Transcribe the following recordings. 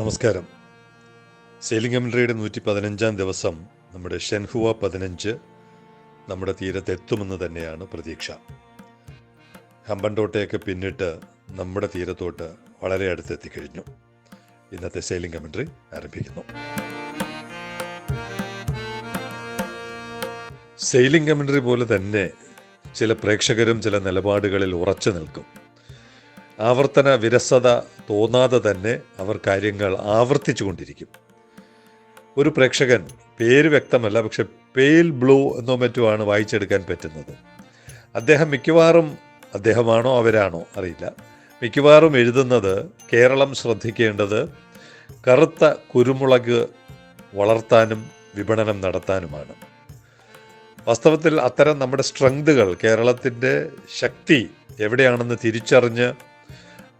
നമസ്കാരം. സെയിലിംഗ് കമൻട്രിയുടെ നൂറ്റി പതിനഞ്ചാം ദിവസം നമ്മുടെ ഷെൻഹുവ പതിനഞ്ച് നമ്മുടെ തീരത്തെത്തുമെന്ന് തന്നെയാണ് പ്രതീക്ഷ. ഹമ്പൻതോട്ടയൊക്കെ പിന്നിട്ട് നമ്മുടെ തീരത്തോട്ട് വളരെ അടുത്തെത്തിക്കഴിഞ്ഞു. ഇന്നത്തെ സെയിലിംഗ് കമൻട്രി ആരംഭിക്കുന്നു. സെയിലിംഗ് കമൻട്രി പോലെ തന്നെ ചില പ്രേക്ഷകരും ചില നിലപാടുകളിൽ ഉറച്ചു നിൽക്കും. ആവർത്തന വിരസത തോന്നാതെ തന്നെ അവർ കാര്യങ്ങൾ ആവർത്തിച്ചു കൊണ്ടിരിക്കും ഒരു പ്രേക്ഷകൻ പേര് വ്യക്തമല്ല പക്ഷെ പെയിൽ ബ്ലൂ എന്നോ മറ്റുമാണ് വായിച്ചെടുക്കാൻ പറ്റുന്നത്. അദ്ദേഹം മിക്കവാറും അദ്ദേഹമാണോ അവരാണോ അറിയില്ല. മിക്കവാറും എഴുതുന്നത് കേരളം ശ്രദ്ധിക്കേണ്ടത് കറുത്ത കുരുമുളക് വളർത്താനും വിപണനം നടത്താനുമാണ്. വാസ്തവത്തിൽ അത്തരം നമ്മുടെ സ്ട്രെങ്തുകൾ കേരളത്തിന്റെ ശക്തി എവിടെയാണെന്ന് തിരിച്ചറിഞ്ഞ്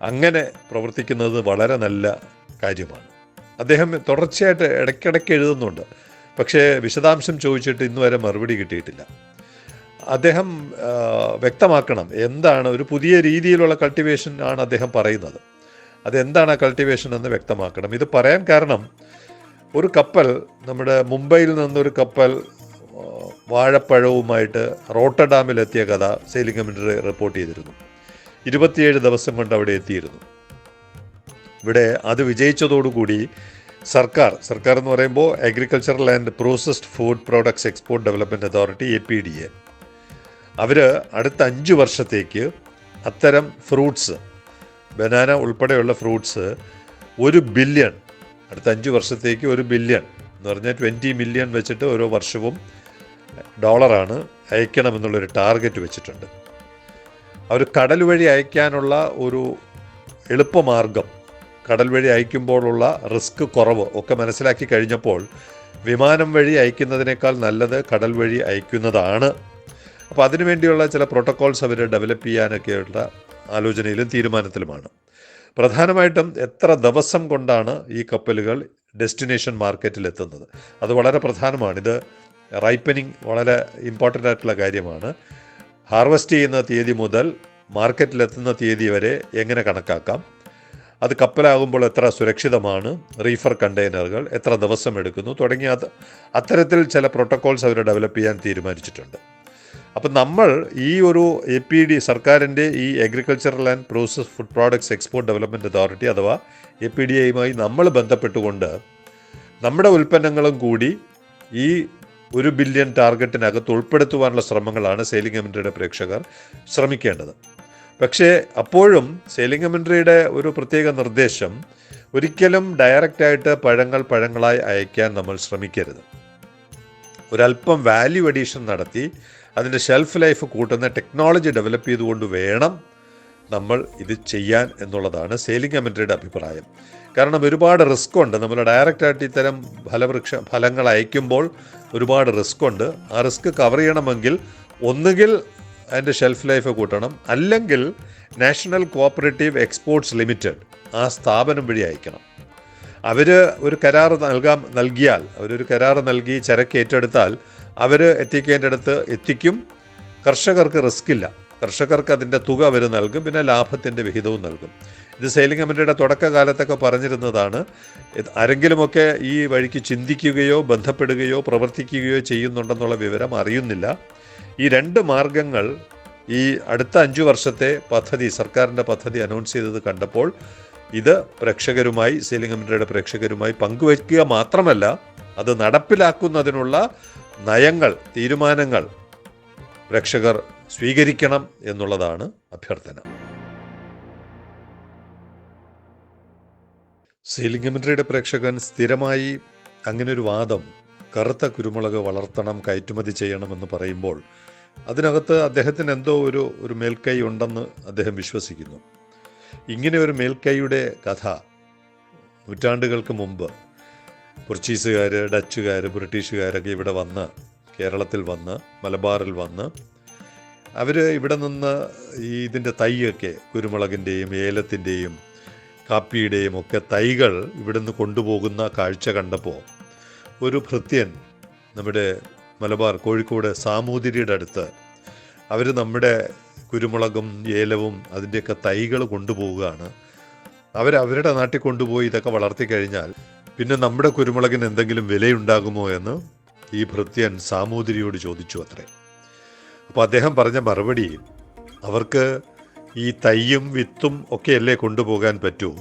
അങ്ങനെ പ്രവർത്തിക്കുന്നത് വളരെ നല്ല കാര്യമാണ്. അദ്ദേഹം തുടർച്ചയായിട്ട് ഇടയ്ക്കിടയ്ക്ക് എഴുതുന്നുണ്ട്. പക്ഷേ വിശദാംശം ചോദിച്ചിട്ട് ഇന്ന് വരെ മറുപടി കിട്ടിയിട്ടില്ല. അദ്ദേഹം വ്യക്തമാക്കണം എന്താണ് ഒരു പുതിയ രീതിയിലുള്ള കൾട്ടിവേഷൻ ആണ് അദ്ദേഹം പറയുന്നത്. അതെന്താണ് ആ കൾട്ടിവേഷൻ എന്ന് വ്യക്തമാക്കണം. ഇത് പറയാൻ കാരണം ഒരു കപ്പൽ നമ്മുടെ മുംബൈയിൽ നിന്നൊരു കപ്പൽ വാഴപ്പഴവുമായിട്ട് റോട്ടർഡാമിലെത്തിയ കഥ സെയിലിംഗ് കമ്മിറ്റി റിപ്പോർട്ട് ചെയ്തിരുന്നു. ഇരുപത്തിയേഴ് ദിവസം കൊണ്ട് അവിടെ എത്തിയിരുന്നു. ഇവിടെ അത് വിജയിച്ചതോടുകൂടി സർക്കാർ സർക്കാർ എന്ന് പറയുമ്പോൾ agricultural and processed food products export development authority A P D A അവർ അടുത്ത അഞ്ച് വർഷത്തേക്ക് അത്തരം ഫ്രൂട്ട്സ് ബനാന ഉൾപ്പെടെയുള്ള ഫ്രൂട്ട്സ് ഒരു ബില്യൺ അടുത്ത അഞ്ച് വർഷത്തേക്ക് ഒരു ബില്യൺ എന്ന് പറഞ്ഞാൽ ട്വന്റി മില്യൺ വെച്ചിട്ട് ഓരോ വർഷവും ഡോളറാണ് അയക്കണമെന്നുള്ളൊരു ടാർഗറ്റ് വെച്ചിട്ടുണ്ട്. അവർ കടൽ വഴി അയക്കാനുള്ള ഒരു എളുപ്പമാർഗം. കടൽ വഴി അയക്കുമ്പോഴുള്ള റിസ്ക് കുറവ് ഒക്കെ മനസ്സിലാക്കി കഴിഞ്ഞപ്പോൾ വിമാനം വഴി അയക്കുന്നതിനേക്കാൾ നല്ലത് കടൽ വഴി അയക്കുന്നതാണ്. അപ്പോൾ അതിനുവേണ്ടിയുള്ള ചില പ്രോട്ടോക്കോൾസ് അവർ ഡെവലപ്പ് ചെയ്യാനൊക്കെയുള്ള ആലോചനയിലും തീരുമാനത്തിലുമാണ്. പ്രധാനമായിട്ടും എത്ര ദിവസം കൊണ്ടാണ് ഈ കപ്പലുകൾ ഡെസ്റ്റിനേഷൻ മാർക്കറ്റിൽ എത്തുന്നത്? അത് വളരെ പ്രധാനമാണ്. ഇത് റൈപ്പനിങ് വളരെ ഇമ്പോർട്ടന്റ് ആയിട്ടുള്ള കാര്യമാണ്. ഹാർവെസ്റ്റ് ചെയ്യുന്ന തീയതി മുതൽ മാർക്കറ്റിലെത്തുന്ന തീയതി വരെ എങ്ങനെ കണക്കാക്കാം? അത് കപ്പലാകുമ്പോൾ എത്ര സുരക്ഷിതമാണ്? റീഫർ കണ്ടെയ്നറുകൾ എത്ര ദിവസം എടുക്കുന്നു? തുടങ്ങിയ അത് അത്തരത്തിൽ ചില പ്രോട്ടോക്കോൾസ് അവർ ഡെവലപ്പ് ചെയ്യാൻ തീരുമാനിച്ചിട്ടുണ്ട്. അപ്പം നമ്മൾ ഈ ഒരു എ പി ഡി സർക്കാരിന്റെ ഈ agricultural and process food products export development authority അഥവാ എ പി ഡി എയുമായി നമ്മൾ ബന്ധപ്പെട്ടുകൊണ്ട് നമ്മുടെ ഉൽപ്പന്നങ്ങളും കൂടി ഈ ഒരു ബില്യൺ ടാർഗറ്റിനകത്ത് ഉൾപ്പെടുത്തുവാനുള്ള ശ്രമങ്ങളാണ് കമൻട്രിയുടെ പ്രേക്ഷകർ ശ്രമിക്കേണ്ടത്. പക്ഷേ അപ്പോഴും സെയിലിംഗ് ഒരു പ്രത്യേക നിർദ്ദേശം ഒരിക്കലും ഡയറക്റ്റായിട്ട് പഴങ്ങൾ പഴങ്ങളായി അയക്കാൻ നമ്മൾ ശ്രമിക്കരുത്. ഒരല്പം വാല്യൂ അഡീഷൻ നടത്തി അതിന്റെ ഷെൽഫ് ലൈഫ് കൂട്ടുന്ന ടെക്നോളജി ഡെവലപ്പ് ചെയ്തുകൊണ്ട് വേണം നമ്മൾ ഇത് ചെയ്യാൻ എന്നുള്ളതാണ് സെയിലിംഗ് അഭിപ്രായം. കാരണം ഒരുപാട് റിസ്ക് ഉണ്ട്. നമ്മൾ ഡയറക്റ്റായിട്ട് ഇത്തരം ഫലവൃക്ഷ ഫലങ്ങൾ അയക്കുമ്പോൾ ഒരുപാട് റിസ്ക് ഉണ്ട്. ആ റിസ്ക് കവർ ചെയ്യണമെങ്കിൽ ഒന്നുകിൽ അതിന്റെ ഷെൽഫ് ലൈഫ് കൂട്ടണം. അല്ലെങ്കിൽ നാഷണൽ കോപ്പറേറ്റീവ് എക്സ്പോർട്സ് ലിമിറ്റഡ് ആ സ്ഥാപനം വഴി അയക്കണം. അവർ ഒരു കരാർ നൽകാൻ നൽകിയാൽ അവരൊരു കരാർ നൽകി ചരക്ക് ഏറ്റെടുത്താൽ അവർ എത്തിക്കേണ്ടടുത്ത് എത്തിക്കും. കർഷകർക്ക് റിസ്ക് ഇല്ല. കർഷകർക്ക് അതിന്റെ തുക അവർ നൽകും പിന്നെ ലാഭത്തിന്റെ വിഹിതവും നൽകും. ഇത് സെയിലിംഗ് കമ്മിറ്റിയുടെ തുടക്കകാലത്തൊക്കെ പറഞ്ഞിരുന്നതാണ്. ആരെങ്കിലുമൊക്കെ ഈ വഴിക്ക് ചിന്തിക്കുകയോ ബന്ധപ്പെടുകയോ പ്രവർത്തിക്കുകയോ ചെയ്യുന്നുണ്ടെന്നുള്ള വിവരം അറിയുന്നില്ല. ഈ രണ്ട് മാർഗങ്ങൾ ഈ അടുത്ത അഞ്ചു വർഷത്തെ പദ്ധതി സർക്കാരിന്റെ പദ്ധതി അനൗൺസ് ചെയ്തത് കണ്ടപ്പോൾ ഇത് പ്രേക്ഷകരുമായി സെയിലിംഗ് കമ്പനിയുടെ പ്രേക്ഷകരുമായി പങ്കുവയ്ക്കുക മാത്രമല്ല അത് നടപ്പിലാക്കുന്നതിനുള്ള നയങ്ങൾ തീരുമാനങ്ങൾ പ്രേക്ഷകർ സ്വീകരിക്കണം എന്നുള്ളതാണ് അഭ്യർത്ഥന. സീലിംഗ് കമൻട്രിയുടെ പ്രേക്ഷകൻ സ്ഥിരമായി അങ്ങനെ ഒരു വാദം കറുത്ത കുരുമുളക് വളർത്തണം കയറ്റുമതി ചെയ്യണമെന്ന് പറയുമ്പോൾ അതിനകത്ത് അദ്ദേഹത്തിന് എന്തോ ഒരു ഒരു മേൽക്കൈ ഉണ്ടെന്ന് അദ്ദേഹം വിശ്വസിക്കുന്നു. ഇങ്ങനെ ഒരു മേൽക്കൈയുടെ കഥ നൂറ്റാണ്ടുകൾക്ക് മുമ്പ് പോർച്ചുഗീസുകാർ ഡച്ചുകാർ ബ്രിട്ടീഷുകാരൊക്കെ ഇവിടെ വന്ന് കേരളത്തിൽ വന്ന് മലബാറിൽ വന്ന് അവർ ഇവിടെ നിന്ന് ഈ ഇതിന്റെ തൈയൊക്കെ കുരുമുളകിന്റെയും ഏലത്തിന്റെയും കാപ്പിയുടെയും ഒക്കെ തൈകൾ ഇവിടുന്ന് കൊണ്ടുപോകുന്ന കാഴ്ച കണ്ടപ്പോൾ ഒരു ഭൃത്യൻ നമ്മുടെ മലബാർ കോഴിക്കോട് സാമൂതിരിയുടെ അടുത്ത് അവർ നമ്മുടെ കുരുമുളകും ഏലവും അതിന്റെയൊക്കെ തൈകൾ കൊണ്ടുപോവുകയാണ്. അവരവരുടെ നാട്ടിൽ കൊണ്ടുപോയി ഇതൊക്കെ വളർത്തി കഴിഞ്ഞാൽ പിന്നെ നമ്മുടെ കുരുമുളകിന് എന്തെങ്കിലും വിലയുണ്ടാകുമോ എന്ന് ഈ ഭൃത്യൻ സാമൂതിരിയോട് ചോദിച്ചു അത്രേ. അപ്പോൾ അദ്ദേഹം പറഞ്ഞ മറുപടി അവർക്ക് ഈ തയ്യും വിത്തും ഒക്കെയല്ലേ കൊണ്ടുപോകാൻ പറ്റൂ?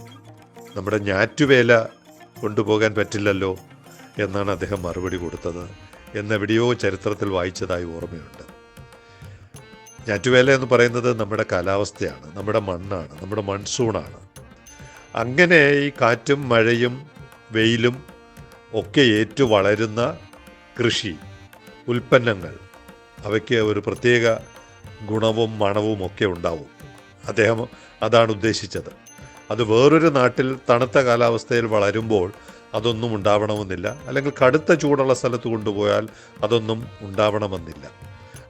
നമ്മുടെ ഞാറ്റുവേല കൊണ്ടുപോകാൻ പറ്റില്ലല്ലോ എന്നാണ് അദ്ദേഹം മറുപടി കൊടുത്തത് എന്നെവിടെയോ ചരിത്രത്തിൽ വായിച്ചതായി ഓർമ്മയുണ്ട്. ഞാറ്റുവേല എന്ന് പറയുന്നത് നമ്മുടെ കാലാവസ്ഥയാണ് നമ്മുടെ മണ്ണാണ് നമ്മുടെ മൺസൂണാണ്. അങ്ങനെ ഈ കാറ്റും മഴയും വെയിലും ഒക്കെ ഏറ്റു വളരുന്ന കൃഷി ഉൽപ്പന്നങ്ങൾ അവയ്ക്ക് ഒരു പ്രത്യേക ഗുണവും മണവും ഒക്കെ ഉണ്ടാവും. അദ്ദേഹം അതാണ് ഉദ്ദേശിച്ചത്. അത് വേറൊരു നാട്ടിൽ തണുത്ത കാലാവസ്ഥയിൽ വളരുമ്പോൾ അതൊന്നും ഉണ്ടാവണമെന്നില്ല. അല്ലെങ്കിൽ കടുത്ത ചൂടുള്ള സ്ഥലത്ത് കൊണ്ടുപോയാൽ അതൊന്നും ഉണ്ടാവണമെന്നില്ല.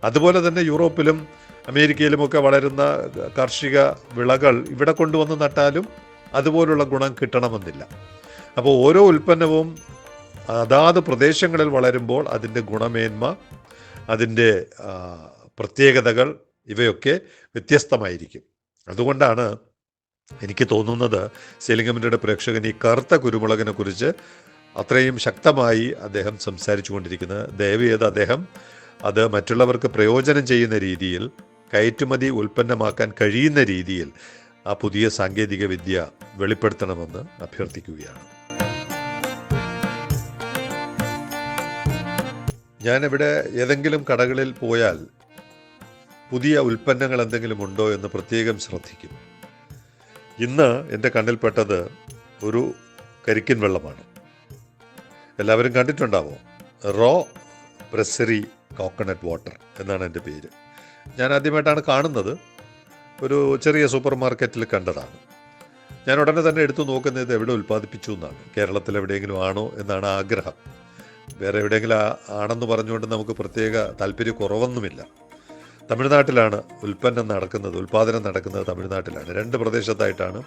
അതുപോലെ തന്നെ യൂറോപ്പിലും അമേരിക്കയിലുമൊക്കെ വളരുന്ന കാർഷിക വിളകൾ ഇവിടെ കൊണ്ടുവന്ന് നട്ടാലും അതുപോലുള്ള ഗുണം കിട്ടണമെന്നില്ല. അപ്പോൾ ഓരോ ഉൽപ്പന്നവും അതാത് പ്രദേശങ്ങളിൽ വളരുമ്പോൾ അതിന്റെ ഗുണമേന്മ അതിന്റെ പ്രത്യേകതകൾ ഇവയൊക്കെ വ്യത്യസ്തമായിരിക്കും. അതുകൊണ്ടാണ് എനിക്ക് തോന്നുന്നത് സെലിംഗമിന്റെ പ്രേക്ഷകൻ ഈ കറുത്ത കുരുമുളകിനെ കുറിച്ച് അത്രയും ശക്തമായി അദ്ദേഹം സംസാരിച്ചു കൊണ്ടിരിക്കുന്നത് ദയവ് ചെയ്ത് അദ്ദേഹം അത് മറ്റുള്ളവർക്ക് പ്രയോജനം ചെയ്യുന്ന രീതിയിൽ കയറ്റുമതി ഉൽപ്പന്നമാക്കാൻ കഴിയുന്ന രീതിയിൽ ആ പുതിയ സാങ്കേതിക വിദ്യ വെളിപ്പെടുത്തണമെന്ന് അഭ്യർത്ഥിക്കുകയാണ്. ഞാനിവിടെ ഏതെങ്കിലും കടകളിൽ പോയാൽ പുതിയ ഉൽപ്പന്നങ്ങൾ എന്തെങ്കിലും ഉണ്ടോ എന്ന് പ്രത്യേകം ശ്രദ്ധിക്കും. ഇന്ന് എന്റെ കണ്ണിൽപ്പെട്ടത് ഒരു കരിക്കിൻ വെള്ളമാണ്. എല്ലാവരും കണ്ടിട്ടുണ്ടാവോ? റോ പ്രസറി കോക്കനട്ട് വാട്ടർ എന്നാണ് എന്റെ പേര്. ഞാൻ ആദ്യമായിട്ടാണ് കാണുന്നത്. ഒരു ചെറിയ സൂപ്പർ മാർക്കറ്റിൽ കണ്ടതാണ്. ഞാൻ ഉടനെ തന്നെ എടുത്തു നോക്കുന്നത് എവിടെ ഉൽപ്പാദിപ്പിച്ചു എന്നാണ്. കേരളത്തിൽ എവിടെയെങ്കിലും ആണോ എന്നാണ് ആഗ്രഹം. വേറെ എവിടെയെങ്കിലും ആണെന്ന് പറഞ്ഞുകൊണ്ട് നമുക്ക് പ്രത്യേക താല്പര്യ കുറവൊന്നുമില്ല. തമിഴ്നാട്ടിലാണ് ഉൽപ്പന്നം നടക്കുന്നത് ഉൽപ്പാദനം നടക്കുന്നത് തമിഴ്നാട്ടിലാണ്. രണ്ട് പ്രദേശത്തായിട്ടാണ്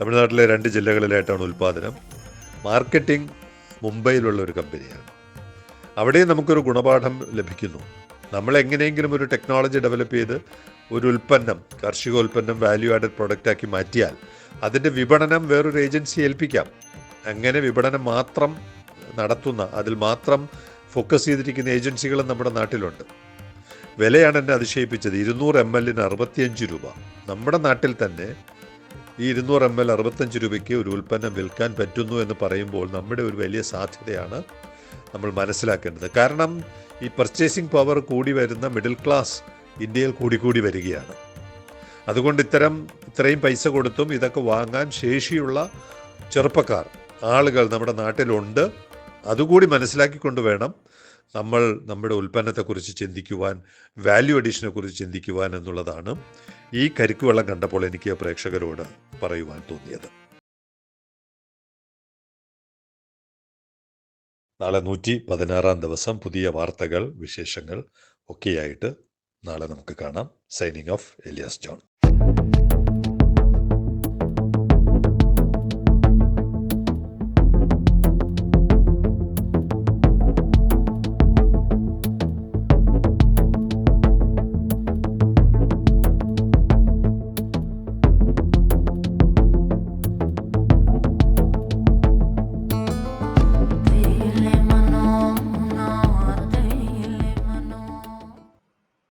തമിഴ്നാട്ടിലെ രണ്ട് ജില്ലകളിലായിട്ടാണ് ഉൽപ്പാദനം മാർക്കറ്റിംഗ് മുംബൈയിലുള്ള ഒരു കമ്പനിയാണ്. അവിടെയും നമുക്കൊരു ഗുണപാഠം ലഭിക്കുന്നു. നമ്മൾ എങ്ങനെയെങ്കിലും ഒരു ടെക്നോളജി ഡെവലപ്പ് ചെയ്ത് ഒരു ഉൽപ്പന്നം കാർഷിക ഉൽപ്പന്നം വാല്യൂ ആഡഡ് പ്രൊഡക്റ്റാക്കി മാറ്റിയാൽ അതിന്റെ വിപണനം വേറൊരു ഏജൻസി ഏൽപ്പിക്കാം. അങ്ങനെ വിപണനം മാത്രം നടത്തുന്ന അതിൽ മാത്രം ഫോക്കസ് ചെയ്തിരിക്കുന്ന ഏജൻസികളും നമ്മുടെ നാട്ടിലുണ്ട്. വിലയാണ് എന്നെ അതിശയിപ്പിച്ചത്. ഇരുന്നൂറ് എം എല്ലിന് അറുപത്തിയഞ്ച് രൂപ. നമ്മുടെ നാട്ടിൽ തന്നെ ഈ ഇരുന്നൂറ് എം എൽ അറുപത്തഞ്ച് രൂപയ്ക്ക് ഒരു ഉൽപ്പന്നം വിൽക്കാൻ പറ്റുന്നു എന്ന് പറയുമ്പോൾ നമ്മുടെ ഒരു വലിയ സാധ്യതയാണ് നമ്മൾ മനസ്സിലാക്കേണ്ടത്. കാരണം ഈ പർച്ചേസിംഗ് പവർ കൂടി വരുന്ന മിഡിൽ ക്ലാസ് ഇന്ത്യയിൽ കൂടി കൂടി വരികയാണ്. അതുകൊണ്ട് ഇത്തരം ഇത്രയും പൈസ കൊടുത്തും ഇതൊക്കെ വാങ്ങാൻ ശേഷിയുള്ള ചെറുപ്പക്കാർ ആളുകൾ നമ്മുടെ നാട്ടിലുണ്ട്. അതുകൂടി മനസ്സിലാക്കിക്കൊണ്ട് വേണം നമ്മൾ നമ്മുടെ ഉൽപ്പന്നത്തെക്കുറിച്ച് ചിന്തിക്കുവാൻ വാല്യൂ അഡീഷനെ കുറിച്ച് ചിന്തിക്കുവാൻ എന്നുള്ളതാണ് ഈ കരിക്ക് വെള്ളം കണ്ടപ്പോൾ എനിക്ക് പ്രേക്ഷകരോട് പറയുവാൻ തോന്നിയത്. നാളെ നൂറ്റി പതിനാറാം ദിവസം പുതിയ വാർത്തകൾ വിശേഷങ്ങൾ ഒക്കെയായിട്ട് നാളെ നമുക്ക് കാണാം. Signing off Elias John